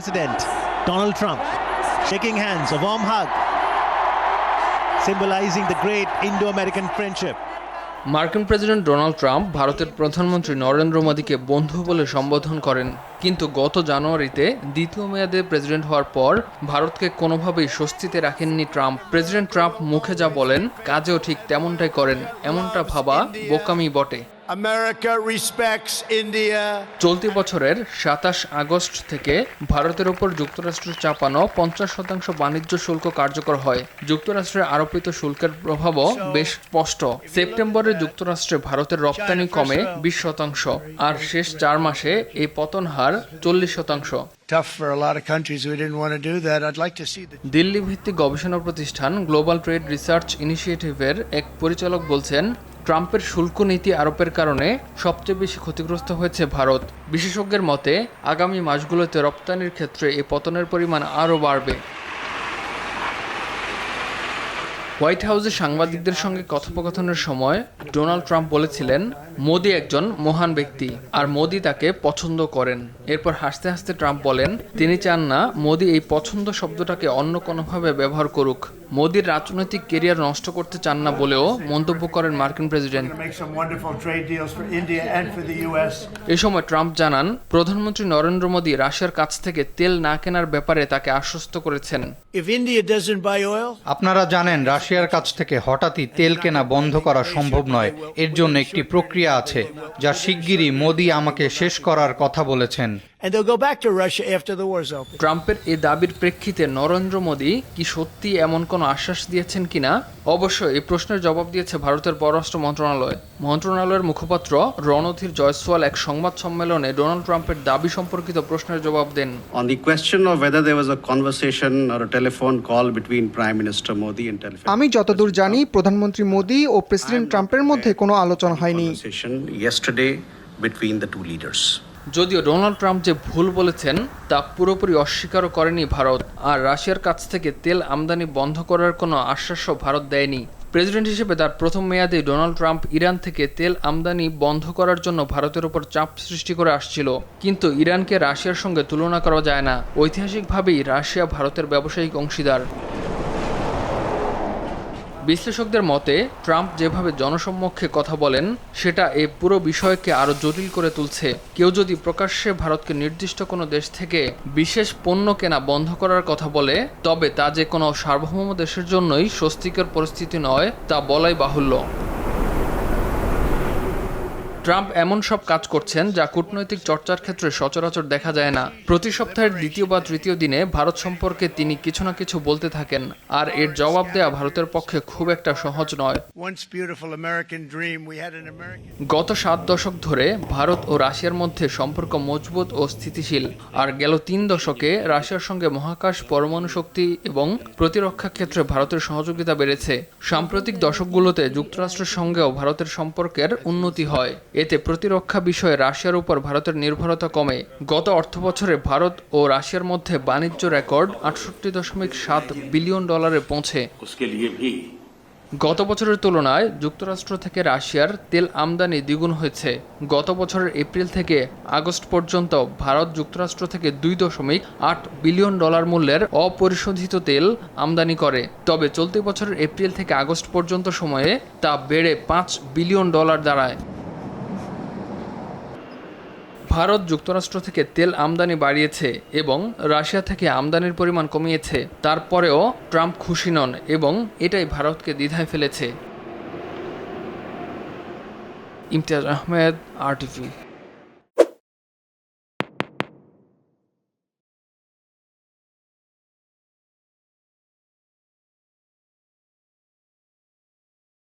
President Donald Trump shaking hands, a warm hug, symbolizing the great Indo American friendship. মার্কিন president Donald Trump ভারতের প্রধানমন্ত্রী নরেন্দ্র মোদীকে বন্ধু বলে সম্বোধন করেন কিন্তু গত জানুয়ারিতে দ্বিতীয় মেয়াদে প্রেসিডেন্ট হওয়ার পর ভারতকে কোনোভাবেই স্বস্তিতে রাখেননি ট্রাম্প প্রেসিডেন্ট ট্রাম্প মুখে যা বলেন কাজেও ঠিক তেমনটাই করেন এমনটা ভাবা বোকামি বটে. চলতি বছরের সাতাশ আগস্ট থেকে ভারতের ওপর যুক্তরাষ্ট্র চাপানো পঞ্চাশ শতাংশ বাণিজ্য শুল্ক কার্যকর হয়। যুক্তরাষ্ট্রের আরোপিত শুল্কের প্রভাবও বেশ স্পষ্ট। সেপ্টেম্বরে যুক্তরাষ্ট্রে ভারতের রপ্তানি কমে বিশ শতাংশ আর শেষ চার মাসে এই পতন হার চল্লিশ শতাংশ। দিল্লি ভিত্তিক গবেষণা প্রতিষ্ঠান গ্লোবাল ট্রেড রিসার্চ ইনিশিয়েটিভের এক পরিচালক বলছেন ট্রাম্পের শুল্ক নীতি আরোপের কারণে সবচেয়ে বেশি ক্ষতিগ্রস্ত হয়েছে ভারত। বিশেষজ্ঞের মতে, আগামী মাসগুলোতে রপ্তানির ক্ষেত্রে এই পতনের পরিমাণ আরও বাড়বে। হোয়াইট হাউসে সাংবাদিকদের সঙ্গে কথোপকথনের সময় ডোনাল্ড ট্রাম্প বলেছিলেন মোদি একজন মহান ব্যক্তি আর মোদি তাকে পছন্দ করেন। এরপর হাসতে হাসতে ট্রাম্প বলেন তিনি চান না মোদি এই পছন্দ শব্দটাকে অন্য কোনোভাবে ব্যবহার করুক। মোদির রাজনৈতিক কেরিয়ার নষ্ট করতে চান না বলেও মন্তব্য করেন মার্কিন president. Make some wonderful trade deals for India and for the U.S. এ সময় ট্রাম্প জানান প্রধানমন্ত্রী নরেন্দ্র মোদী রাশিয়ার কাছ থেকে তেল না কেনার ব্যাপারে তাকে আশ্বস্ত করেছেন। আপনারা জানেন রাশিয়ার কাছ থেকে হঠাৎই তেল কেনা বন্ধ করা সম্ভব নয়। এর জন্য একটি প্রক্রিয়া আছে, যা শিগগিরই মোদি আমাকে শেষ করার কথা বলেছেন। And they'll go back to Russia after the war's over. ট্রাম্পের এই দাবির প্রেক্ষিতে নরেন্দ্র মোদী কি সত্যি এমন কোনো আশ্বাস দিয়েছেন কিনা অবশ্য এই প্রশ্নের জবাব দিয়েছে ভারতের পররাষ্ট্র মন্ত্রণালয় মন্ত্রণালয়ের মুখপাত্র রণধীর জয়সওয়াল এক সংবাদ সম্মেলনে ডোনাল্ড ট্রাম্পের দাবি সম্পর্কিত প্রশ্নের জবাব দেন On the question of whether there was a conversation or a telephone call between Prime Minister Modi and telephone আমি যতদূর জানি প্রধানমন্ত্রী মোদি ও প্রেসিডেন্ট ট্রাম্পের মধ্যে কোনো আলোচনা হয়নি conversation yesterday between the two leaders. যদিও ডোনাল্ড ট্রাম্প যে ভুল বলেছেন, তা পুরোপুরি অস্বীকারও করেনি ভারত। আর রাশিয়ার কাছ থেকে তেল আমদানি বন্ধ করার কোনো আশ্বাসও ভারত দেয়নি। প্রেসিডেন্ট হিসেবে তার প্রথম মেয়াদে ডোনাল্ড ট্রাম্প ইরান থেকে তেল আমদানি বন্ধ করার জন্য ভারতের উপর চাপ সৃষ্টি করে আসছিল। কিন্তু ইরানকে রাশিয়ার সঙ্গে তুলনা করা যায় না। ঐতিহাসিকভাবেই রাশিয়া ভারতের ব্যবসায়িক অংশীদার। বিশ্লেষকদের মতে, ট্রাম্প যেভাবে জনসম্মুখে কথা বলেন, সেটা এই পুরো বিষয়কে আরও জটিল করে তুলছে। কেউ যদি প্রকাশ্যে ভারতকে নির্দিষ্ট কোনো দেশ থেকে বিশেষ পণ্য কেনা বন্ধ করার কথা বলে, তবে তা যে কোনো সার্বভৌম দেশের জন্যই স্বস্তিকর পরিস্থিতি নয়, তা বলাই বাহুল্য। ট্রাম্প এমন সব কাজ করছেন যা কূটনৈতিক চর্চার ক্ষেত্রে সচরাচর দেখা যায় না। প্রতি সপ্তাহের দ্বিতীয় বা তৃতীয় দিনে ভারত সম্পর্কে তিনি কিছু না কিছু বলতে থাকেন আর এর জবাব দেয়া ভারতের পক্ষে খুব একটা সহজ নয়. গত সাত দশক ধরে ভারত ও রাশিয়ার মধ্যে সম্পর্ক মজবুত ও স্থিতিশীল আর গেল তিন দশকে রাশিয়ার সঙ্গে মহাকাশ পরমাণু শক্তি এবং প্রতিরক্ষা ক্ষেত্রে ভারতের সহযোগিতা বেড়েছে। সাম্প্রতিক দশকগুলোতে যুক্তরাষ্ট্রের সঙ্গেও ভারতের সম্পর্কের উন্নতি হয়। এতে প্রতিরক্ষা বিষয়ে রাশিয়ার উপর ভারতের নির্ভরতা কমে। গত অর্থবছরে ভারত ও রাশিয়ার মধ্যে বাণিজ্য রেকর্ড আটষট্টি দশমিক সাত বিলিয়ন ডলারে পৌঁছে। গত বছরের তুলনায় যুক্তরাষ্ট্র থেকে রাশিয়ার তেল আমদানি দ্বিগুণ হয়েছে। গত বছরের এপ্রিল থেকে আগস্ট পর্যন্ত ভারত যুক্তরাষ্ট্র থেকে দুই দশমিক আট বিলিয়ন ডলার মূল্যের অপরিশোধিত তেল আমদানি করে। তবে চলতি বছরের এপ্রিল থেকে আগস্ট পর্যন্ত সময়ে তা বেড়ে পাঁচ বিলিয়ন ডলার দাঁড়ায়। ভারত যুক্তরাষ্ট্র থেকে তেল আমদানি বাড়িয়েছে এবং রাশিয়া থেকে আমদানির পরিমাণ কমিয়েছে। তারপরেও ট্রাম্প খুশি নন এবং এটাই ভারতকে দ্বিধায় ফেলেছে। ইমতিয়াজ আহমেদ আরটিভি